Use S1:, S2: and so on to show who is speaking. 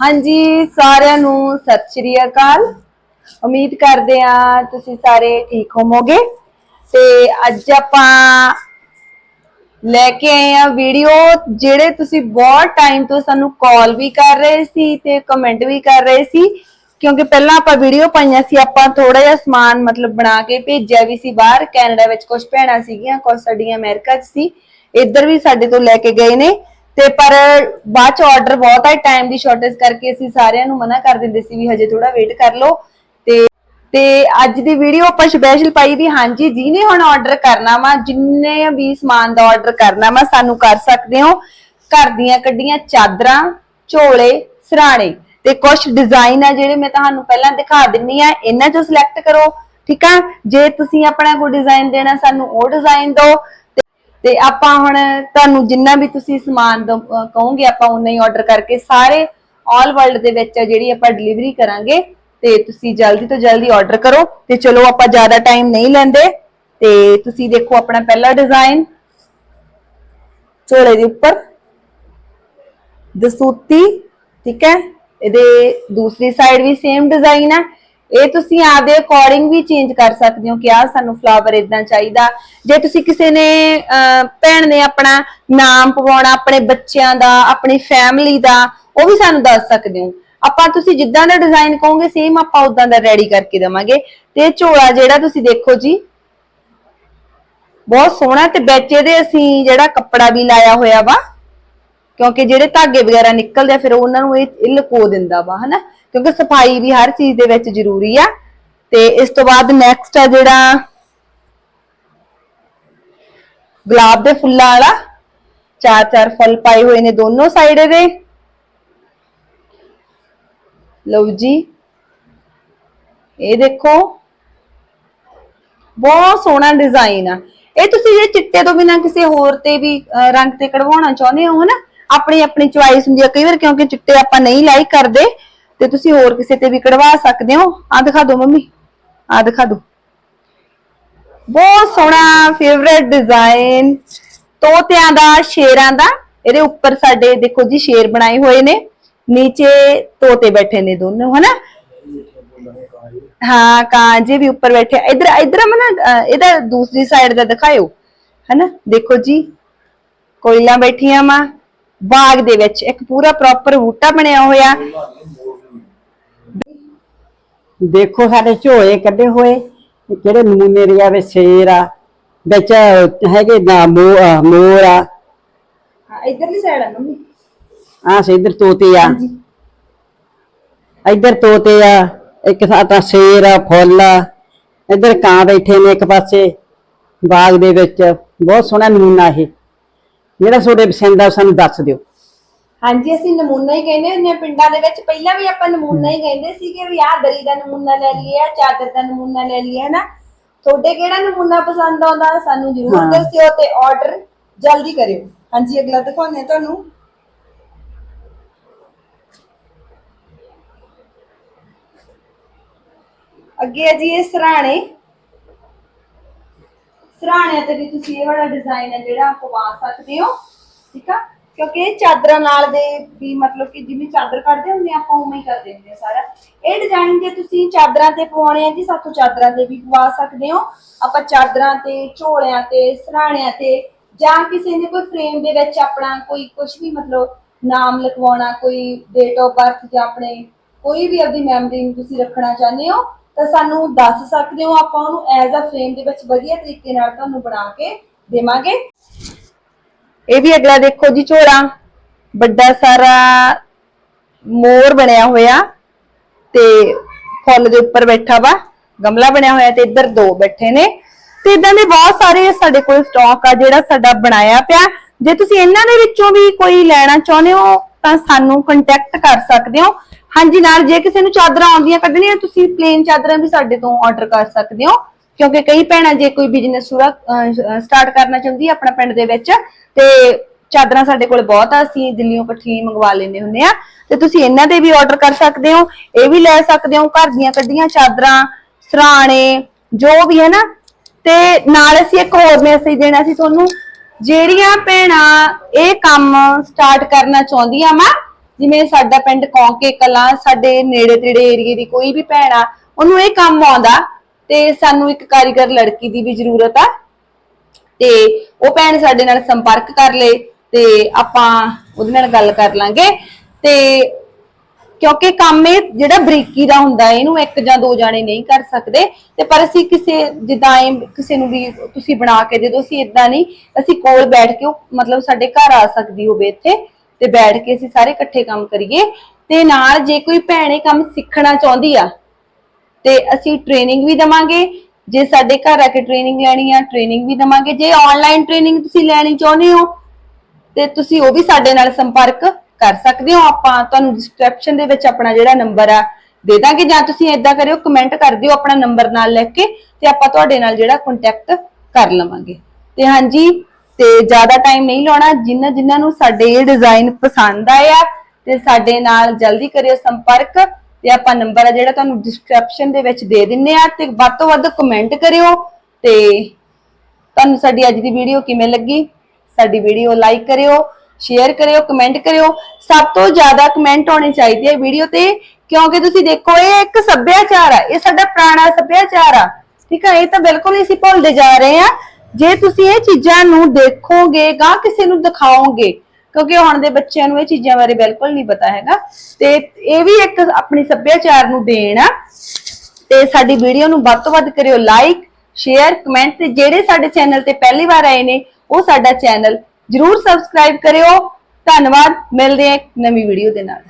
S1: ਹਾਂਜੀ, ਸਾਰਿਆਂ ਨੂੰ ਸਤਿ ਸ਼੍ਰੀ ਅਕਾਲ। ਉਮੀਦ ਕਰਦੇ ਆ ਤੁਸੀਂ ਸਾਰੇ ਠੀਕ ਹੋਵੋਗੇ। ਤੇ ਅੱਜ ਆਪਾਂ ਲੈ ਕੇ ਆਏ ਆ ਵੀਡੀਓ, ਜਿਹੜੇ ਤੁਸੀਂ ਬਹੁਤ ਟਾਈਮ ਤੋਂ ਸਾਨੂੰ ਕਾਲ ਵੀ ਕਰ ਰਹੇ ਸੀ ਤੇ ਕਮੈਂਟ ਵੀ ਕਰ ਰਹੇ ਸੀ। ਕਿਉਂਕਿ ਪਹਿਲਾਂ ਆਪਾਂ ਵੀਡੀਓ ਪਾਈਆਂ ਸੀ, ਆਪਾਂ ਥੋੜਾ ਜਿਹਾ ਸਮਾਨ ਮਤਲਬ ਬਣਾ ਕੇ ਭੇਜਿਆ ਵੀ ਸੀ ਬਾਹਰ। ਕੈਨੇਡਾ ਵਿੱਚ ਕੁਝ ਭੈਣਾਂ ਸੀਗੀਆਂ ਕੁਝ ਸਾਡੀਆਂ ਅਮਰੀਕਾ 'ਚ ਸੀ। ਇੱਧਰ ਵੀ ਸਾਡੇ ਤੋਂ ਲੈ ਕੇ ਗਏ ਨੇ। ਤੇ ਪਰ ਬਾਅਦ ਚ ਆਰਡਰ ਬਹੁਤ ਹੈ ਟਾਈਮ ਦੀ ਸ਼ਾਰਟੇਜ ਕਰਕੇ ਅਸੀਂ ਸਾਰਿਆਂ ਨੂੰ ਮਨਾ ਕਰ ਦਿੰਦੇ ਸੀ ਵੀ ਹਜੇ ਥੋੜਾ ਵੇਟ ਕਰ ਲਓ। ਤੇ ਤੇ ਅੱਜ ਦੀ ਵੀਡੀਓ ਆਪਾਂ ਸਪੈਸ਼ਲ ਪਾਈ ਵੀ, ਹਾਂਜੀ, ਜਿਹਨੇ ਹੁਣ ਆਰਡਰ ਕਰਨਾ ਵਾ, ਜਿੰਨੇ ਵੀ ਸਮਾਨ ਦਾ ਆਰਡਰ ਕਰਨਾ ਵਾ, ਸਾਨੂੰ ਕਰ ਸਕਦੇ ਹੋ। ਘਰ ਦੀਆਂ ਕੱਢੀਆਂ ਚਾਦਰਾਂ, ਝੋਲੇ, ਸਰਾਣੇ ਤੇ ਕੁਝ ਡਿਜ਼ਾਈਨ ਆ ਜਿਹੜੇ ਮੈਂ ਤੁਹਾਨੂੰ ਪਹਿਲਾਂ ਦਿਖਾ ਦਿੰਨੀ ਆ, ਇਹਨਾਂ ਚੋਂ ਸਿਲੈਕਟ ਕਰੋ, ਠੀਕ ਆ? ਜੇ ਤੁਸੀਂ ਆਪਣਾ ਕੋਈ ਡਿਜ਼ਾਈਨ ਦੇਣਾ, ਸਾਨੂੰ ਉਹ ਡਿਜ਼ਾਈਨ ਦਿਓ। ਤੇ- ਆਪਾਂ ਹੁਣ ਤੁਹਾਨੂੰ ਜਿੰਨਾ ਵੀ ਤੁਸੀਂ ਸਮਾਨ ਕਹੋਗੇ, ਆਪਾਂ ਉਨਾ ਹੀ ਆਰਡਰ ਕਰਕੇ ਸਾਰੇ ਆਲ ਵਰਲਡ ਦੇ ਵਿੱਚ ਜਿਹੜੀ ਆਪਾਂ ਡਿਲੀਵਰੀ ਕਰਾਂਗੇ, ਤੇ ਤੁਸੀਂ ਜਲਦੀ ਤੋਂ ਜਲਦੀ ਆਰਡਰ ਕਰੋ। ਤੇ ਚਲੋ ਆਪਾਂ ਜ਼ਿਆਦਾ ਟਾਈਮ ਨਹੀਂ ਲੈਂਦੇ, ਤੇ ਤੁਸੀਂ ਦੇਖੋ ਆਪਣਾ ਪਹਿਲਾ ਡਿਜ਼ਾਈਨ ਝੋਲੇ ਦੇ ਉੱਪਰ। ਦਸੂਤੀ, ਠੀਕ ਹੈ? ਇਹਦੇ ਦੂਸਰੀ ਸਾਈਡ ਵੀ ਸੇਮ ਡਿਜ਼ਾਈਨ ਹੈ। ਇਹ ਤੁਸੀਂ ਆਪਦੇ ਅਕੋਰਡਿੰਗ ਵੀ ਚੇਂਜ ਕਰ ਸਕਦੇ ਹੋ ਕਿ ਆ ਸਾਨੂੰ ਫਲਾਵਰ ਇਦਾਂ ਚਾਹੀਦਾ। ਜੇ ਤੁਸੀਂ ਕਿਸੇ ਨੇ ਅਹ, ਭੈਣ ਨੇ ਆਪਣਾ ਨਾਮ ਪਵਾਉਣਾ ਆਪਣੇ ਬੱਚਿਆਂ ਦਾ ਆਪਣੀ ਫੈਮਿਲੀ ਦਾ ਉਹ ਵੀ ਸਾਨੂੰ ਦੱਸ ਸਕਦੇ ਹੋ। ਆਪਾਂ ਤੁਸੀਂ ਜਿੱਦਾਂ ਦਾ ਡਿਜ਼ਾਈਨ ਕਹੋਗੇ ਸੇਮ ਆਪਾਂ ਉਦਾਂ ਦਾ ਰੈਡੀ ਕਰਕੇ ਦੇਵਾਂਗੇ। ਤੇ ਝੋਲਾ ਜਿਹੜਾ ਤੁਸੀਂ ਦੇਖੋ ਜੀ ਬਹੁਤ ਸੋਹਣਾ ਤੇ ਵਿੱਚ ਇਹਦੇ ਅਸੀਂ ਜਿਹੜਾ ਕੱਪੜਾ ਵੀ ਲਾਇਆ ਹੋਇਆ ਵਾ ਕਿਉਂਕਿ ਜਿਹੜੇ ਧਾਗੇ ਵਗੈਰਾ ਨਿਕਲਦੇ ਆ, ਫਿਰ ਉਹਨਾਂ ਨੂੰ ਇਹ ਇਹ ਲੁਕੋ ਦਿੰਦਾ ਵਾ, ਹਨਾ? ਕਿਉਂਕਿ ਸਫ਼ਾਈ ਵੀ ਹਰ ਚੀਜ਼ ਦੇ ਵਿੱਚ ਜ਼ਰੂਰੀ ਆ। ਤੇ ਇਸ ਤੋਂ ਬਾਅਦ ਨੈਕਸਟ ਆ ਜਿਹੜਾ ਗੁਲਾਬ ਦੇ ਫੁੱਲਾਂ ਵਾਲਾ। ਚਾਰ ਚਾਰ ਫੁੱਲ ਪਾਏ ਹੋਏ ਨੇ ਦੋਨੋਂ ਸਾਈਡ ਦੇ। ਲਓ ਜੀ। ਇਹ ਦੇਖੋ। ਬਹੁਤ ਸੋਹਣਾ ਡਿਜ਼ਾਈਨ ਆ। ਇਹ ਤੁਸੀਂ ਜੇ ਚਿੱਟੇ ਤੋਂ ਬਿਨਾ ਕਿਸੇ ਹੋਰ ਤੇ ਵੀ ਰੰਗ ਤੇ ਕਢਵਾਉਣਾ ਚਾਹੁੰਦੇ ਹੋ, ਹਨਾ? ਆਪਣੀ ਆਪਣੀ ਚੁਆਇਸ ਹੁੰਦੀ ਆ। ਕਈ ਵਾਰ ਕਿਉਂਕਿ ਚਿੱਟੇ ਆਪਾਂ ਨਹੀਂ ਲਾਈਕ ਕਰਦੇ, ਤੇ ਤੁਸੀਂ ਹੋਰ ਕਿਸੇ ਤੇ ਵੀ ਕਢਵਾ ਸਕਦੇ ਹੋ। ਆ ਦਿਖਾ ਦਿਓ ਮੰਮੀ। ਆ ਦਿਖਾ ਦਿਓ ਬਹੁਤ ਸੋਹਣਾ ਫੇਵਰੇਟ ਡਿਜ਼ਾਈਨ ਤੋਤਿਆਂ ਦਾ, ਸ਼ੇਰਾਂ ਦਾ। ਇਹਦੇ ਉੱਪਰ ਸਾਡੇ ਦੇਖੋ ਜੀ, ਸ਼ੇਰ ਬਣਾਏ ਹੋਏ ਨੇ। ਨੀਚੇ ਤੋਤੇ ਬੈਠੇ ਨੇ ਦੋਨੋਂ, ਹਨਾ? ਹਾਂ, ਕਾਂਜੇ ਵੀ ਉੱਪਰ ਬੈਠੇ ਆ। ਇੱਧਰ ਇੱਧਰ ਮਨਾ ਇਹਦਾ ਦੂਸਰੀ ਸਾਈਡ ਦਾ ਦਿਖਾਇਓ। ਹਨਾ? ਦੇਖੋ ਜੀ, ਕੋਇਲਾਂ ਬੈਠੀਆਂ ਵਾ। ਬਾਗ ਦੇ ਵਿੱਚ ਇੱਕ ਪੂਰਾ ਪ੍ਰੋਪਰ ਬੂਟਾ ਬਣਿਆ ਹੋਇਆ।
S2: ਦੇਖੋ ਸਾਡੇ ਝੋਲੇ ਕੱਢੇ ਹੋਏ ਜਿਹੜੇ ਨਮੂਨੇ ਰਿਆ ਵਿੱਚ ਸ਼ੇਰ ਆ ਵਿੱਚ ਹੈਗੇ ਨਾ ਮੋਰ ਆ।
S1: ਇਧਰਲੀ ਸਾਈਡ ਆ ਮੰਮੀ।
S2: ਆ ਇਧਰ ਤੋਤੇ ਆ। ਇਧਰ ਤੋਤੇ ਆ ਇੱਕ ਸਾਡਾ ਸ਼ੇਰ ਆ ਫੁੱਲ ਆ। ਇਧਰ ਕਾਂ ਬੈਠੇ ਨੇ ਇੱਕ ਪਾਸੇ ਬਾਗ ਦੇ ਵਿੱਚ। ਬਹੁਤ ਸੋਹਣਾ ਨਮੂਨਾ ਇਹ। ਜਿਹੜਾ ਤੁਹਾਡੇ ਪਸੰਦ ਆ ਉਹ ਸਾਨੂੰ ਦੱਸ ਦਿਓ।
S1: ਹਾਂਜੀ ਅਸੀਂ ਨਮੂਨਾ ਹੀ ਕਹਿੰਦੇ ਹੁੰਦੇ ਆ ਪਿੰਡਾਂ ਦੇ ਵਿੱਚ ਪਹਿਲਾਂ ਵੀ ਆਪਾਂ ਨਮੂਨਾ ਹੀ ਕਹਿੰਦੇ ਸੀਗੇ ਵੀ ਆਹ ਦਰੀ ਦਾ ਨਮੂਨਾ ਲੈ ਲਈਏ ਆਹ ਚਾਦਰ ਦਾ ਨਮੂਨਾ ਲੈ ਲਈਏ ਹਨਾ? ਤੁਹਾਡੇ ਕਿਹੜਾ ਨਮੂਨਾ ਪਸੰਦ ਆਉਂਦਾ ਸਾਨੂੰ ਜ਼ਰੂਰ
S2: ਹਾਂ।
S1: ਦੱਸਿਓ ਤੇ ਆਰਡਰ ਜਲਦੀ ਕਰਿਓ। ਹਾਂਜੀ ਅਗਲਾ ਦਿਖਾਉਂਦੇ ਤੁਹਾਨੂੰ। ਅੱਗੇ ਆ ਜੀ ਇਹ ਸਰਾਣੇ। ਸਰਾਣਿਆਂ ਤੇ ਵੀ ਤੁਸੀਂ ਇਹ ਵਾਲਾ ਡਿਜ਼ਾਈਨ ਹੈ ਜਿਹੜਾ ਪਵਾ ਸਕਦੇ ਹੋ, ਠੀਕ ਆ? ਕਿਉਂਕਿ ਇਹ ਚਾਦਰਾਂ ਨਾਲ ਦੇ ਵੀ ਮਤਲਬ ਕਿ ਜਿਵੇਂ ਚਾਦਰ ਕੱਢਦੇ ਹੁੰਦੇ ਆਪਾਂ ਉਵੇਂ ਹੀ ਕਰ ਦਿੰਦੇ ਆ ਸਾਰਾ। ਇਹ ਡਿਜ਼ਾਈਨ ਜੇ ਤੁਸੀਂ ਚਾਦਰਾਂ ਤੇ ਪਵਾਉਣੇ ਆ ਜੀ, ਸਾਥੋਂ ਚਾਦਰਾਂ ਤੇ ਵੀ ਪਵਾ ਸਕਦੇ ਹੋ। ਆਪਾਂ ਚਾਦਰਾਂ ਤੇ, ਝੋਲਿਆਂ ਤੇ, ਸਰਾਣਿਆਂ ਤੇ ਜਾਂ ਕਿਸੇ ਨੇ ਕੋਈ ਫਰੇਮ ਦੇ ਵਿੱਚ ਆਪਣਾ ਕੋਈ ਕੁਝ ਵੀ ਮਤਲਬ ਨਾਮ ਲਿਖਵਾਉਣਾ ਕੋਈ ਡੇਟ ਆਫ ਬਰਥ ਜਾਂ ਆਪਣੇ ਕੋਈ ਵੀ ਆਪਣੀ ਮੈਮਰੀ ਨੂੰ ਤੁਸੀਂ ਰੱਖਣਾ ਚਾਹੁੰਦੇ ਹੋ ਤਾਂ ਸਾਨੂੰ ਦੱਸ ਸਕਦੇ ਹੋ, ਆਪਾਂ ਉਹਨੂੰ ਐਜ਼ ਅ ਫਰੇਮ ਦੇ ਵਿੱਚ ਵਧੀਆ ਤਰੀਕੇ ਨਾਲ ਤੁਹਾਨੂੰ ਬਣਾ ਕੇ ਦੇਵਾਂਗੇ। ਇਹ ਵੀ ਅਗਲਾ ਦੇਖੋ ਜੀ ਝੋਲਾ, ਵੱਡਾ ਸਾਰਾ ਮੋਰ ਬਣਿਆ ਹੋਇਆ ਤੇ ਫੁੱਲ ਦੇ ਉੱਪਰ ਬੈਠਾ ਵਾ, ਗਮਲਾ ਬਣਿਆ ਹੋਇਆ ਤੇ ਇੱਧਰ ਦੋ ਬੈਠੇ ਨੇ। ਤੇ ਇਦਾਂ ਦੇ ਬਹੁਤ ਸਾਰੇ ਸਾਡੇ ਕੋਲ ਸਟਾਕ ਆ ਜਿਹੜਾ ਸਾਡਾ ਬਣਾਇਆ ਪਿਆ। ਜੇ ਤੁਸੀਂ ਇਹਨਾਂ ਦੇ ਵਿੱਚੋਂ ਵੀ ਕੋਈ ਲੈਣਾ ਚਾਹੁੰਦੇ ਹੋ, ਤਾਂ ਸਾਨੂੰ ਕੰਟੈਕਟ ਕਰ ਸਕਦੇ ਹੋ। ਹਾਂਜੀ, ਨਾਲ ਜੇ ਕਿਸੇ ਨੂੰ ਚਾਦਰਾਂ ਆਉਂਦੀਆਂ ਕੱਢਣੀਆਂ, ਤੁਸੀਂ ਪਲੇਨ ਚਾਦਰਾਂ ਵੀ ਸਾਡੇ ਤੋਂ ਆਰਡਰ ਕਰ ਸਕਦੇ ਹੋ। ਕਿਉਂਕਿ ਕਈ ਭੈਣਾਂ ਜੇ ਕੋਈ ਬਿਜ਼ਨਸ ਸ਼ੁਰੂ ਸਟਾਰਟ ਕਰਨਾ ਚਾਹੁੰਦੀ ਹੈ ਆਪਣਾ ਪਿੰਡ ਦੇ ਵਿੱਚ, ਤੇ ਚਾਦਰਾਂ ਸਾਡੇ ਕੋਲ ਬਹੁਤ ਆ, ਅਸੀਂ ਦਿੱਲੀੋਂ ਇਕੱਠੀ ਮੰਗਵਾ ਲੈਂਦੇ ਹੁੰਦੇ ਆ। ਤੇ ਤੁਸੀਂ ਇਹਨਾਂ ਦੇ ਵੀ ਆਰਡਰ ਕਰ ਸਕਦੇ ਹੋ, ਇਹ ਵੀ ਲੈ ਸਕਦੇ ਹੋ, ਘਰ ਦੀਆਂ ਕੱਢੀਆਂ ਚਾਦਰਾਂ, ਸਰਾਣੇ, ਜੋ ਵੀ ਹੈ ਨਾ। ਤੇ ਨਾਲ ਅਸੀਂ ਇੱਕ ਹੋਰ ਮੈਸੇਜ ਦੇਣਾ ਸੀ ਤੁਹਾਨੂੰ, ਜਿਹੜੀਆਂ ਭੈਣਾਂ ਇਹ ਕੰਮ ਸਟਾਰਟ ਕਰਨਾ ਚਾਹੁੰਦੀਆਂ ਵਾ ਜਿਵੇਂ ਸਾਡਾ ਪਿੰਡ ਕੌਂਕੇ ਕਲਾਂ, ਸਾਡੇ ਨੇੜੇ ਤੇੜੇ ਏਰੀਏ ਦੀ ਕੋਈ ਵੀ ਭੈਣ ਆ, ਉਹਨੂੰ ਇਹ ਕੰਮ ਆਉਂਦਾ ਤੇ ਸਾਨੂੰ ਇੱਕ ਕਾਰੀਗਰ ਲੜਕੀ ਦੀ ਵੀ ਜ਼ਰੂਰਤ ਆ। ਤੇ ਉਹ ਭੈਣ ਸਾਡੇ ਨਾਲ ਸੰਪਰਕ ਕਰ ਲੇ ਤੇ ਆਪਾਂ ਉਹਦੇ ਨਾਲ ਗੱਲ ਕਰ ਲਾਂਗੇ। ਤੇ ਕਿਉਂਕਿ ਕੰਮ ਇਹ ਜਿਹੜਾ ਬਰੀਕੀ ਦਾ ਹੁੰਦਾ, ਇਹਨੂੰ ਇੱਕ ਜਾਂ ਦੋ ਜਾਣੇ ਨਹੀਂ ਕਰ ਸਕਦੇ। ਤੇ ਪਰ ਅਸੀਂ ਕਿਸੇ, ਜਿੱਦਾਂ ਇਹ ਕਿਸੇ ਨੂੰ ਵੀ ਤੁਸੀਂ ਬਣਾ ਕੇ ਦੇ ਦਿਓ, ਅਸੀਂ ਇਦਾਂ ਨਹੀਂ, ਅਸੀਂ ਕੋਲ ਬੈਠ ਕੇ ਮਤਲਬ ਸਾਡੇ ਘਰ ਆ ਸਕਦੀ ਹੋਵੇ ਇੱਥੇ। ਤੇ ਬੈਠ ਕੇ ਅਸੀਂ ਸਾਰੇ ਇਕੱਠੇ ਕੰਮ ਕਰੀਏ। ਤੇ ਨਾਲ ਜੇ ਕੋਈ ਭੈਣ ਕੰਮ ਸਿੱਖਣਾ ਚਾਹੁੰਦੀ ਆ, ਤੇ ਅਸੀਂ ਟ੍ਰੇਨਿੰਗ ਵੀ ਦਵਾਂਗੇ। ਜੇ ਸਾਡੇ ਘਰ ਆ ਕੇ ਟ੍ਰੇਨਿੰਗ ਲੈਣੀ ਆ ਟ੍ਰੇਨਿੰਗ ਵੀ ਦਵਾਂਗੇ। ਜੇ ਆਨਲਾਈਨ ਟ੍ਰੇਨਿੰਗ ਤੁਸੀਂ ਲੈਣੀ ਚਾਹੁੰਦੇ ਹੋ, ਤੇ ਤੁਸੀਂ ਉਹ ਵੀ ਸਾਡੇ ਨਾਲ ਸੰਪਰਕ ਕਰ ਸਕਦੇ ਹੋ। ਆਪਾਂ ਤੁਹਾਨੂੰ ਡਿਸਕ੍ਰਿਪਸ਼ਨ ਦੇ ਵਿੱਚ ਆਪਣਾ ਜਿਹੜਾ ਨੰਬਰ ਆ ਦੇ ਦਾਂਗੇ, ਜਾਂ ਤੁਸੀਂ ਏਦਾਂ ਕਰਿਓ ਕਮੈਂਟ ਕਰ ਦਿਓ ਆਪਣਾ ਨੰਬਰ ਨਾਲ ਲਿਖ ਕੇ, ਤੇ ਆਪਾਂ ਤੁਹਾਡੇ ਨਾਲ ਜਿਹੜਾ ਕੰਟੈਕਟ ਕਰ ਲਵਾਂਗੇ। ਤੇ ਹਾਂਜੀ ਤੇ ਜ਼ਿਆਦਾ ਟਾਈਮ ਨਹੀਂ ਲਾਉਣਾ ਜਿਨ੍ਹਾਂ ਜਿਨ੍ਹਾਂ ਨੂੰ ਸਾਡੇ ਇਹ ਡਿਜ਼ਾਈਨ ਪਸੰਦ ਆਇਆ ਤੇ ਸਾਡੇ ਨਾਲ ਜਲਦੀ ਕਰਿਓ ਸੰਪਰਕ। ਤੇ ਆਪਾਂ ਨੰਬਰ ਆ ਜਿਹੜਾ ਤੁਹਾਨੂੰ ਡਿਸਕ੍ਰਿਪਸ਼ਨ ਦੇ ਵਿੱਚ ਦੇ ਦਿੰਨੇ ਆ, ਤੇ ਵੱਧ ਤੋਂ ਵੱਧ ਕਮੈਂਟ ਕਰਿਓ। ਤੇ ਤੁਹਾਨੂੰ ਸਾਡੀ ਅੱਜ ਦੀ ਵੀਡੀਓ ਕਿਵੇਂ ਲੱਗੀ? ਸਾਡੀ ਵੀਡੀਓ ਲਾਈਕ ਕਰਿਓ ਸ਼ੇਅਰ ਕਰਿਓ ਕਮੈਂਟ ਕਰਿਓ। ਸਭ ਤੋਂ ਜ਼ਿਆਦਾ ਕਮੈਂਟ ਆਉਣੇ ਚਾਹੀਦੇ ਆ ਵੀਡੀਓ ਤੇ, ਕਿਉਂਕਿ ਤੁਸੀਂ ਦੇਖੋ, ਇਹ ਇੱਕ ਸੱਭਿਆਚਾਰ ਆ, ਇਹ ਸਾਡਾ ਪੁਰਾਣਾ ਸੱਭਿਆਚਾਰ ਆ। ਠੀਕ ਆ, ਇਹ ਤਾਂ ਬਿਲਕੁਲ ਹੀ ਅਸੀਂ ਭੁੱਲਦੇ ਜਾ ਰਹੇ ਆ। ਜੇ ਤੁਸੀਂ ਇਹ ਚੀਜ਼ਾਂ ਨੂੰ ਦੇਖੋਗੇ ਗਾਂ ਕਿਸੇ ਨੂੰ ਦਿਖਾਓਗੇ, ਕਿਉਂਕਿ ਹੁਣ ਦੇ ਬੱਚਿਆਂ ਨੂੰ ਇਹ ਚੀਜ਼ਾਂ ਬਾਰੇ ਬਿਲਕੁਲ ਨਹੀਂ ਪਤਾ ਹੈਗਾ, ਤੇ ਇਹ ਵੀ ਇੱਕ ਆਪਣੀ ਸੱਭਿਆਚਾਰ ਨੂੰ ਦੇਣ ਆ। ਤੇ ਸਾਡੀ ਵੀਡੀਓ ਨੂੰ ਵੱਧ ਤੋਂ ਵੱਧ ਕਰਿਓ ਲਾਈਕ, ਸ਼ੇਅਰ, ਕਮੈਂਟ, ਤੇ ਜਿਹੜੇ ਸਾਡੇ ਚੈਨਲ ਤੇ ਪਹਿਲੀ ਵਾਰ ਆਏ ਨੇ, ਉਹ ਸਾਡਾ ਚੈਨਲ ਜਰੂਰ ਸਬਸਕ੍ਰਾਈਬ ਕਰਿਓ। ਧੰਨਵਾਦ, ਮਿਲਦੇ ਹਾਂ ਇੱਕ ਨਵੀਂ ਵੀਡੀਓ ਦੇ ਨਾਲ।